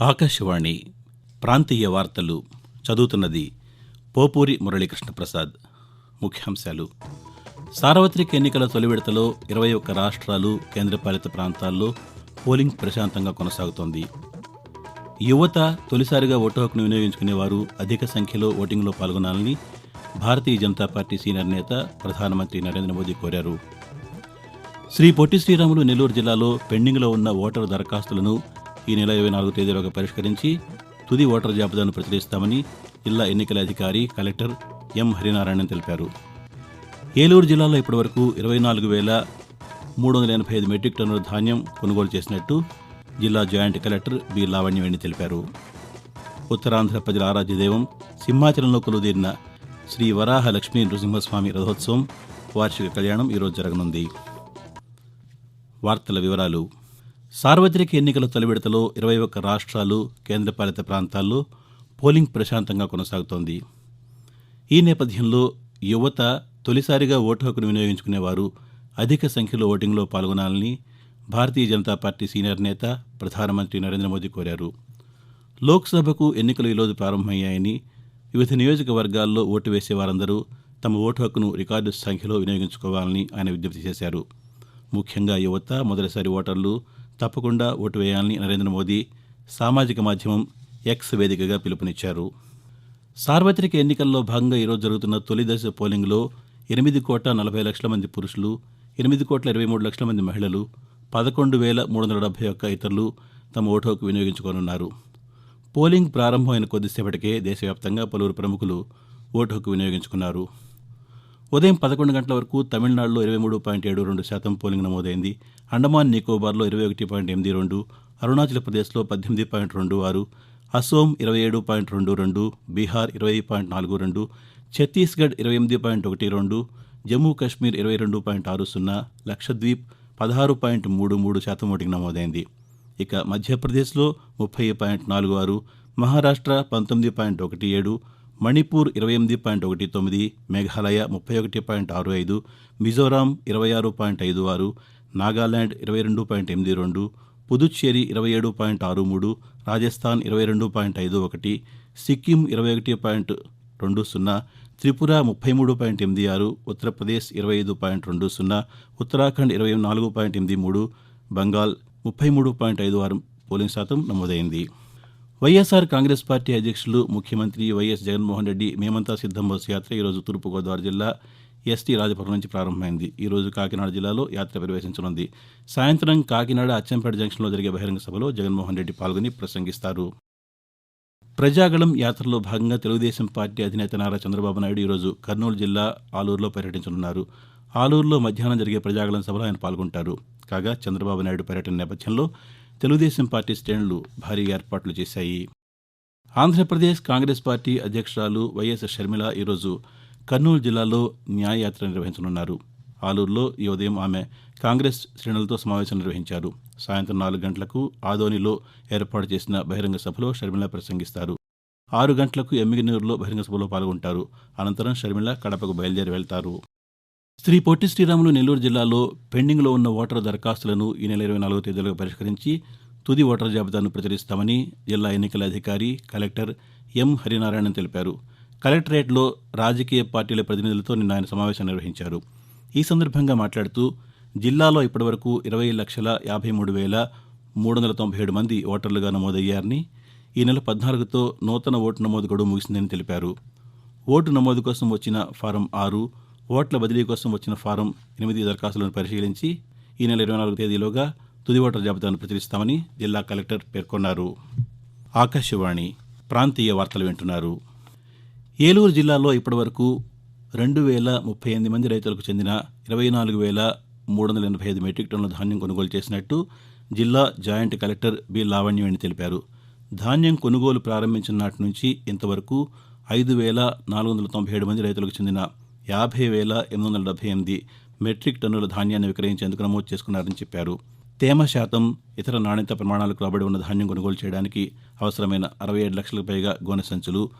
ఆకాశవాణి ప్రాంతీయ వార్తలు చదువుతున్నది పోపూరి మురళీకృష్ణ ప్రసాద్ ముఖ్యాంశాలు. సార్వత్రిక ఎన్నికల తొలి విడతలో ఇరవై ఒక్క రాష్ట్రాలు కేంద్రపాలిత ప్రాంతాల్లో పోలింగ్ ప్రశాంతంగా కొనసాగుతోంది. యువత తొలిసారిగా ఓటు హక్కును వినియోగించుకునేవారు అధిక సంఖ్యలో ఓటింగ్లో పాల్గొనాలని భారతీయ జనతా పార్టీ సీనియర్ నేత ప్రధానమంత్రి నరేంద్ర మోదీ కోరారు. శ్రీ పొట్టి శ్రీరాములు నెల్లూరు జిల్లాలో పెండింగ్లో ఉన్న ఓటరు దరఖాస్తులను ఈ నెల ఇరవై నాలుగు తేదీలోగా పరిష్కరించి తుది ఓటర్ జాబితాను ప్రచురిస్తామని జిల్లా ఎన్నికల అధికారి కలెక్టర్ ఎం హరినారాయణ తెలిపారు. ఏలూరు జిల్లాలో ఇప్పటివరకు ఇరవై నాలుగు వేల మూడు వందల ఎనభై ఐదు మెట్రిక్ టన్నుల ధాన్యం కొనుగోలు చేసినట్టు జిల్లా జాయింట్ కలెక్టర్ బి లావణ్యవేణి తెలిపారు. ఉత్తరాంధ్ర ప్రజల ఆరాధ్య దైవం సింహాచలంలో కొలుదీరిన శ్రీ వరాహ లక్ష్మీ నృసింహస్వామి రథోత్సవం వార్షిక కళ్యాణం ఈరోజు జరగనుంది. వార్తల వివరాలు సార్వత్రిక ఎన్నికల తొలివిడతలో ఇరవై ఒక్క రాష్ట్రాలు కేంద్రపాలిత ప్రాంతాల్లో పోలింగ్ ప్రశాంతంగా కొనసాగుతోంది. ఈ నేపథ్యంలో యువత తొలిసారిగా ఓటు హక్కును వినియోగించుకునేవారు అధిక సంఖ్యలో ఓటింగ్లో పాల్గొనాలని భారతీయ జనతా పార్టీ సీనియర్ నేత ప్రధానమంత్రి నరేంద్ర మోదీ కోరారు. లోక్సభకు ఎన్నికలు ఈరోజు ప్రారంభమయ్యాయని వివిధ నియోజకవర్గాల్లో ఓటు వేసే వారందరూ తమ ఓటు హక్కును రికార్డు సంఖ్యలో వినియోగించుకోవాలని ఆయన విజ్ఞప్తి చేశారు. ముఖ్యంగా యువత మొదటిసారి ఓటర్లు తప్పకుండా ఓటు వేయాలని నరేంద్ర మోదీ సామాజిక మాధ్యమం ఎక్స్ వేదికగా పిలుపునిచ్చారు. సార్వత్రిక ఎన్నికల్లో భాగంగా ఈరోజు జరుగుతున్న తొలి దశ పోలింగ్లో ఎనిమిది కోట్ల నలభై లక్షల మంది పురుషులు ఎనిమిది కోట్ల ఇరవై మూడు లక్షల మంది మహిళలు పదకొండు వేల మూడు వందల డెబ్బై ఒక్క ఇతరులు తమ ఓటు హక్కు వినియోగించుకోనున్నారు. పోలింగ్ ప్రారంభమైన కొద్దిసేపటికే దేశవ్యాప్తంగా పలువురు ప్రముఖులు ఓటు హక్కు వినియోగించుకున్నారు. ఉదయం పదకొండు గంటల వరకు తమిళనాడులో ఇరవై మూడు పాయింట్ ఏడు రెండు శాతం పోలింగ్ నమోదైంది. అండమాన్ నికోబార్లో ఇరవై ఒకటి పాయింట్ ఎనిమిది రెండు అరుణాచల్ ప్రదేశ్లో పద్దెనిమిది పాయింట్ రెండు ఆరు అసోం ఇరవై ఏడు పాయింట్ రెండు రెండు బీహార్ ఇరవై పాయింట్ నాలుగు రెండు ఛత్తీస్గఢ్ ఇరవై ఎనిమిది పాయింట్ ఒకటి రెండు జమ్మూ కాశ్మీర్ ఇరవై రెండు పాయింట్ ఆరు సున్నా లక్షద్వీప్ పదహారు పాయింట్ మూడు మూడు శాతం ఓటింగ్ నమోదైంది. ఇక మధ్యప్రదేశ్లో ముప్పై పాయింట్ నాలుగు ఆరు మహారాష్ట్ర పంతొమ్మిది పాయింట్ ఒకటి ఏడు మణిపూర్ ఇరవై ఎనిమిది పాయింట్ ఒకటి తొమ్మిది మేఘాలయ ముప్పై ఒకటి పాయింట్ ఆరు ఐదు మిజోరాం ఇరవై ఆరు పాయింట్ ఐదు ఆరు నాగాలాండ్ ఇరవై రెండు పాయింట్ ఎనిమిది రెండు పుదుచ్చేరి ఇరవై ఏడు పాయింట్ ఆరు మూడు రాజస్థాన్ ఇరవై రెండు పాయింట్ ఐదు ఒకటి సిక్కిం ఇరవై ఒకటి పాయింట్ రెండు సున్నా త్రిపుర ముప్పై మూడు పాయింట్ ఎనిమిది ఆరు ఉత్తరప్రదేశ్ ఇరవై ఐదు పాయింట్ రెండు సున్నా ఉత్తరాఖండ్ ఇరవై నాలుగు పాయింట్ ఎనిమిది మూడు బంగాల్ ముప్పై మూడు పాయింట్ ఐదు ఆరు పోలింగ్ శాతం నమోదైంది. వైఎస్సార్ కాంగ్రెస్ పార్టీ అధ్యక్షులు ముఖ్యమంత్రి వైఎస్ జగన్మోహన్ రెడ్డి మేమంతా సిద్దం బస్సు యాత్ర ఈరోజు తూర్పుగోదావరి జిల్లా ఎస్టీ రాజపురం నుంచి ప్రారంభమైంది. ఈ రోజు కాకినాడ జిల్లాలో యాత్ర ప్రవేశించనుంది సాయంత్రం కాకినాడ అచ్చంపేట జంక్షన్లో జరిగే బహిరంగ సభలో జగన్మోహన్ రెడ్డి పాల్గొని ప్రసంగిస్తారు. ప్రజాగళం యాత్రలో భాగంగా తెలుగుదేశం పార్టీ అధినేత నారా చంద్రబాబు నాయుడు ఈరోజు కర్నూలు జిల్లా ఆలూరులో పర్యటించనున్నారు. ఆలూరులో మధ్యాహ్నం జరిగే ప్రజాగళం సభలో ఆయన పాల్గొంటారు. కాగా చంద్రబాబు నాయుడు పర్యటన నేపథ్యంలో తెలుగుదేశం పార్టీ శ్రేణులు భారీ ఏర్పాట్లు చేశాయి. ఆంధ్రప్రదేశ్ కాంగ్రెస్ పార్టీ అధ్యక్షురాలు వైఎస్ షర్మిల ఈరోజు కర్నూలు జిల్లాలో న్యాయయాత్ర నిర్వహించనున్నారు. ఆలూరులో ఈ ఉదయం ఆమె కాంగ్రెస్ శ్రేణులతో సమావేశం నిర్వహించారు. సాయంత్రం నాలుగు గంటలకు ఆదోనిలో ఏర్పాటు చేసిన బహిరంగ సభలో షర్మిల ప్రసంగిస్తారు. ఆరు గంటలకు ఎమ్మిగినూరులో బహిరంగ సభలో పాల్గొంటారు. అనంతరం షర్మిల కడపకు బయలుదేరి వెళ్తారు. శ్రీ పొట్టి శ్రీరాములు నెల్లూరు జిల్లాలో పెండింగ్లో ఉన్న ఓటర్ దరఖాస్తులను ఈ నెల ఇరవై నాలుగో తేదీలో పరిష్కరించి తుది ఓటర్ జాబితాను ప్రచురిస్తామని జిల్లా ఎన్నికల అధికారి కలెక్టర్ ఎం హరినారాయణ తెలిపారు. కలెక్టరేట్లో రాజకీయ పార్టీల ప్రతినిధులతో నిన్న ఆయన సమావేశం నిర్వహించారు. ఈ సందర్భంగా మాట్లాడుతూ జిల్లాలో ఇప్పటివరకు ఇరవై లక్షల యాభై మూడు వేల మూడు వందల తొంభై ఏడు మంది ఓటర్లుగా నమోదయ్యారని ఈ నెల పద్నాలుగుతో నూతన ఓటు నమోదు గడువు ముగిసిందని తెలిపారు. ఓటు నమోదు కోసం వచ్చిన ఫారం ఆరు ఓట్ల బదిలీ కోసం వచ్చిన ఫారం ఎనిమిది దరఖాస్తులను పరిశీలించి ఈ నెల ఇరవై నాలుగు తేదీలోగా తుది ఓటర్ జాబితాను ప్రచురిస్తామని జిల్లా కలెక్టర్ పేర్కొన్నారు. ఆకాశవాణి ప్రాంతీయ వార్తలు వింటున్నారు. ఏలూరు జిల్లాలో ఇప్పటివరకు రెండు వేల ముప్పై ఎనిమిది మంది రైతులకు చెందిన ఇరవై నాలుగు వేల మూడు వందల ఎనభై ఐదు మెట్రిక్ టన్నుల ధాన్యం కొనుగోలు చేసినట్టు జిల్లా జాయింట్ కలెక్టర్ బి లావణ్యవేణి తెలిపారు. ధాన్యం కొనుగోలు ప్రారంభించిన నాటి నుంచి ఇంతవరకు ఐదు వేల నాలుగు వందల తొంభై ఏడు మంది రైతులకు చెందిన యాభై వేల ఎనిమిది వందల డెబ్బై ఎనిమిది మెట్రిక్ టన్నుల ధాన్యాన్ని విక్రయించేందుకు నమోదు చేసుకున్నారని చెప్పారు. తేమ శాతం ఇతర నాణ్యత ప్రమాణాలకు రాబడి ఉన్న ధాన్యం కొనుగోలు చేయడానికి అవసరమైన అరవై ఏడు లక్షలకు పైగా గోనె సంచులు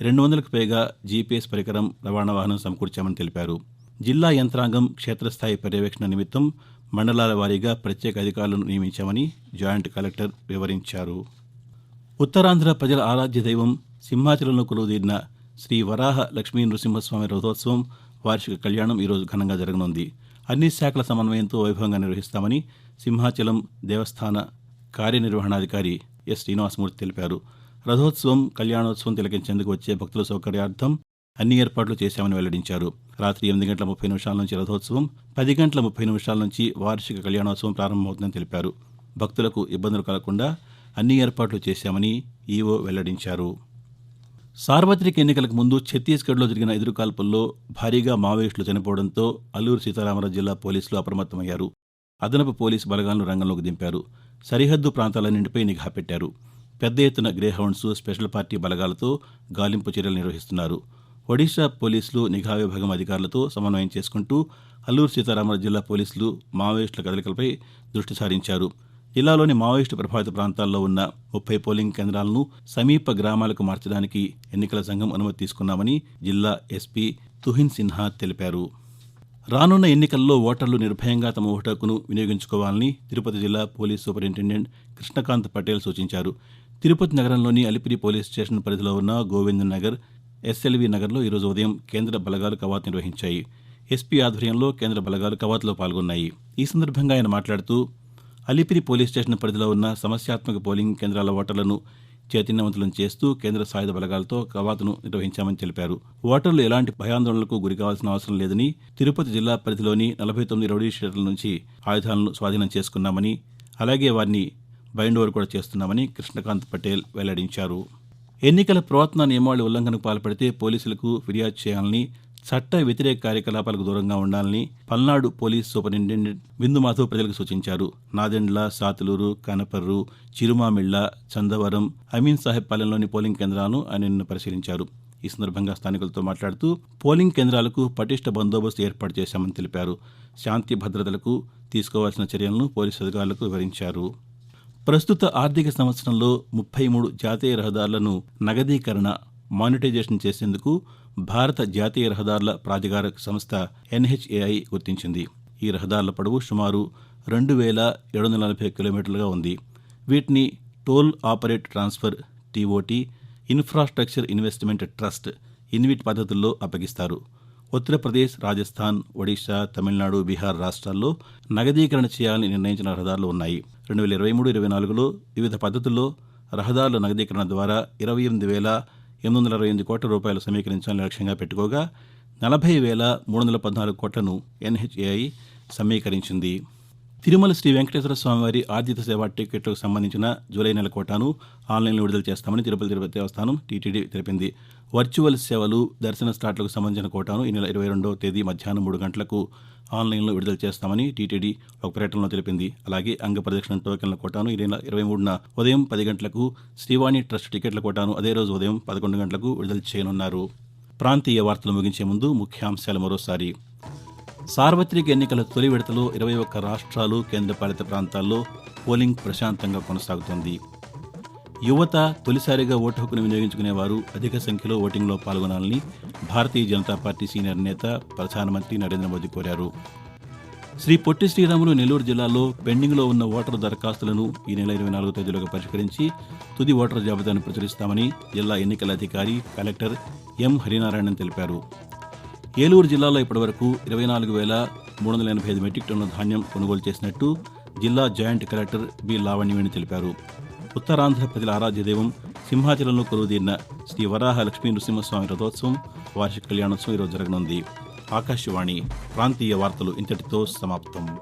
రెండు వందలకు పైగా జీపీఎస్ పరికరం రవాణా వాహనం సమకూర్చామని తెలిపారు. జిల్లా యంత్రాంగం క్షేత్రస్థాయి పర్యవేక్షణ నిమిత్తం మండలాల వారీగా ప్రత్యేక అధికారులను నియమించామని జాయింట్ కలెక్టర్ వివరించారు. ఉత్తరాంధ్ర ప్రజల ఆరాధ్య దైవం సింహాచలంలో కొలువుదీరిన శ్రీ వరాహ లక్ష్మీ నృసింహస్వామి రథోత్సవం వార్షిక కళ్యాణం ఈరోజు ఘనంగా జరగనుంది. అన్ని శాఖల సమన్వయంతో వైభవంగా నిర్వహిస్తామని సింహాచలం దేవస్థాన కార్యనిర్వహణాధికారి ఎస్ శ్రీనివాసమూర్తి తెలిపారు. రథోత్సవం కళ్యాణోత్సవం తిలకించేందుకు వచ్చే భక్తుల సౌకర్యార్థం అన్ని ఏర్పాట్లు చేశామని వెల్లడించారు. రాత్రి ఎనిమిది గంటల ముప్పై నిమిషాల నుంచి రథోత్సవం పది గంటల ముప్పై నిమిషాల నుంచి వార్షిక కళ్యాణోత్సవం ప్రారంభమవుతుందని తెలిపారు. భక్తులకు ఇబ్బందులు కలగకుండా అన్ని ఏర్పాట్లు చేశామని ఈవో వెల్లడించారు. సార్వత్రిక ఎన్నికలకు ముందు ఛత్తీస్గఢ్లో జరిగిన ఎదురుకాల్పుల్లో భారీగా మావోయిస్టులు చనిపోవడంతో అల్లూరు సీతారామరాజు జిల్లా పోలీసులు అప్రమత్తమయ్యారు. అదనపు పోలీసు బలగాలను రంగంలోకి దింపారు. సరిహద్దు ప్రాంతాలన్నింటిపై నిఘా పెట్టారు. పెద్ద ఎత్తున గ్రేహౌండ్స్ స్పెషల్ పార్టీ బలగాలతో గాలింపు చర్యలు నిర్వహిస్తున్నారు. ఒడిషా పోలీసులు నిఘా విభాగం అధికారులతో సమన్వయం చేసుకుంటూ అల్లూరు సీతారామరాజు జిల్లా పోలీసులు మావోయిస్టుల కదలికలపై దృష్టి సారించారు. జిల్లాలోని మావోయిస్టు ప్రభావిత ప్రాంతాల్లో ఉన్న ముప్పై పోలింగ్ కేంద్రాలను సమీప గ్రామాలకు మార్చడానికి ఎన్నికల సంఘం అనుమతి తీసుకున్నామని జిల్లా ఎస్పీ తుహిన్ సిన్హా తెలిపారు. రానున్న ఎన్నికల్లో ఓటర్లు నిర్భయంగా తమ ఓటు హక్కును వినియోగించుకోవాలని తిరుపతి జిల్లా పోలీస్ సూపరింటెండెంట్ కృష్ణకాంత్ పటేల్ సూచించారు. తిరుపతి నగరంలోని అలిపిరి పోలీస్ స్టేషన్ పరిధిలో ఉన్న గోవింద్ నగర్ ఎస్ఎల్వి నగర్లో ఈరోజు ఉదయం కేంద్ర బలగాలు కవాత్ నిర్వహించాయి. ఎస్పీ ఆధ్వర్యంలో కేంద్ర బలగాలు కవాతులో పాల్గొన్నాయి. ఈ సందర్భంగా ఆయన మాట్లాడుతూ అలిపిరి పోలీస్ స్టేషన్ పరిధిలో ఉన్న సమస్యాత్మక పోలింగ్ కేంద్రాల ఓటర్లను చైతన్యవంతులను చేస్తూ కేంద్ర సాయుధ బలగాలతో కవాతును నిర్వహించామని తెలిపారు. ఓటర్లు ఎలాంటి భయాందోళనలకు గురి కావాల్సిన అవసరం లేదని తిరుపతి జిల్లా పరిధిలోని నలభై తొమ్మిది రౌడీ షీటర్ల నుంచి ఆయుధాలను స్వాధీనం చేసుకున్నామని అలాగే వారిని బైండ్ ఓవర్ కూడా చేస్తున్నామని కృష్ణకాంత్ పటేల్ వెల్లడించారు. ఎన్నికల ప్రవర్తన నియమావళి ఉల్లంఘనకు పాల్పడితే పోలీసులకు ఫిర్యాదు చేయాలని చట్ట వ్యతిరేక కార్యకలాపాలకు దూరంగా ఉండాలని పల్నాడు పోలీస్ సూపరింటెండెంట్ బిందుమాధవ్ ప్రజలకు సూచించారు. నాదెండ్ల సాతులూరు కనపర్రు చిరుమామిళ్ళ చందవరం అమీన్ సాహెబ్ పాలెంలోని పోలింగ్ కేంద్రాలను ఆయన నిన్న పరిశీలించారు. ఈ సందర్భంగా స్థానికులతో మాట్లాడుతూ పోలింగ్ కేంద్రాలకు పటిష్ట బందోబస్తు ఏర్పాటు చేశామని తెలిపారు. శాంతి భద్రతలకు తీసుకోవాల్సిన చర్యలను పోలీసు అధికారులకు వివరించారు. ప్రస్తుత ఆర్థిక సంవత్సరంలో ముప్పై మూడు జాతీయ రహదారులను నగదీకరణ మానిటైజేషన్ చేసేందుకు భారత జాతీయ రహదారుల ప్రాధికారక సంస్థ ఎన్హెచ్ఏఐ గుర్తించింది. ఈ రహదారుల పొడవు సుమారు రెండు వేల ఏడు వందల నలభై కిలోమీటర్లుగా ఉంది. వీటిని toll operate transfer TOT infrastructure investment trust InvIT పద్ధతుల్లో అప్పగిస్తారు. ఉత్తరప్రదేశ్ రాజస్థాన్ ఒడిశా తమిళనాడు బీహార్ రాష్ట్రాల్లో నగదీకరణ చేయాలని నిర్ణయించిన రహదారులు ఉన్నాయి. రెండు వేల ఇరవై మూడు ఇరవై నాలుగులో వివిధ పద్ధతుల్లో రహదారుల నగదీకరణ ద్వారా ఇరవై ఎనిమిది వేల ఎనిమిది వందల అరవై ఎనిమిది కోట్ల రూపాయలు సమీకరించాలని లక్ష్యంగా పెట్టుకోగా నలభై వేల మూడు వందల పద్నాలుగు కోట్లను ఎన్హెచ్ఏఐ సమీకరించింది. తిరుమల శ్రీ వెంకటేశ్వర స్వామివారి ఆర్జిత సేవా టికెట్లకు సంబంధించిన జూలై నెల కోటాను ఆన్లైన్లో విడుదల చేస్తామని తిరుపతి తిరుపతి దేవస్థానం టీటీడీ తెలిపింది. వర్చువల్ సేవలు దర్శన స్లాట్లకు సంబంధించిన కోటాను ఈ నెల ఇరవై రెండవ తేదీ మధ్యాహ్నం మూడు గంటలకు ఆన్లైన్లో విడుదల చేస్తామని టీటీడీ ఒక ప్రకటనలో తెలిపింది. అలాగే అంగ ప్రదక్షిణ టోకెన్ల కోటాను ఈ నెల ఇరవై మూడున ఉదయం పది గంటలకు శ్రీవాణి ట్రస్ట్ టికెట్ల కోటాను అదే రోజు ఉదయం పదకొండు గంటలకు విడుదల చేయనున్నారు. ప్రాంతీయ వార్తలు ముగించే ముందు ముఖ్యాంశాలు మరోసారి. సార్వత్రిక ఎన్నికల తొలి విడతలో ఇరవై ఒక్క రాష్ట్రాలు కేంద్రపాలిత ప్రాంతాల్లో పోలింగ్ ప్రశాంతంగా కొనసాగుతోంది. యువత తొలిసారిగా ఓటు హక్కును వినియోగించుకునేవారు అధిక సంఖ్యలో ఓటింగ్లో పాల్గొనాలని భారతీయ జనతా పార్టీ సీనియర్ నేత ప్రధానమంత్రి నరేంద్ర మోదీ కోరారు. శ్రీ పొట్టి శ్రీరాములు నెల్లూరు జిల్లాలో పెండింగ్లో ఉన్న ఓటర్ దరఖాస్తులను ఈ నెల ఇరవై నాలుగో తేదీలోగా పరిష్కరించి తుది ఓటర్ జాబితాను ప్రచురిస్తామని జిల్లా ఎన్నికల అధికారి కలెక్టర్ ఎం హరినారాయణన్ తెలిపారు. ఏలూరు జిల్లాలో ఇప్పటివరకు ఇరవై నాలుగు వేల మూడు వందల ఎనభై ఐదు మెట్రిక్ టన్నుల ధాన్యం కొనుగోలు చేసినట్టు జిల్లా జాయింట్ కలెక్టర్ బి లావణ్యవేణి తెలిపారు. ఉత్తరాంధ్ర ప్రజల ఆరాధ్య దైవం సింహాచలంలో కొలువుదీరిన శ్రీ వరాహ లక్ష్మీ నృసింహస్వామి రథోత్సవం వార్షిక కళ్యాణోత్సవం ఈరోజు జరగనుంది. ఆకాశవాణి ప్రాంతీయ వార్తలు ఇంతటితో సమాప్తం.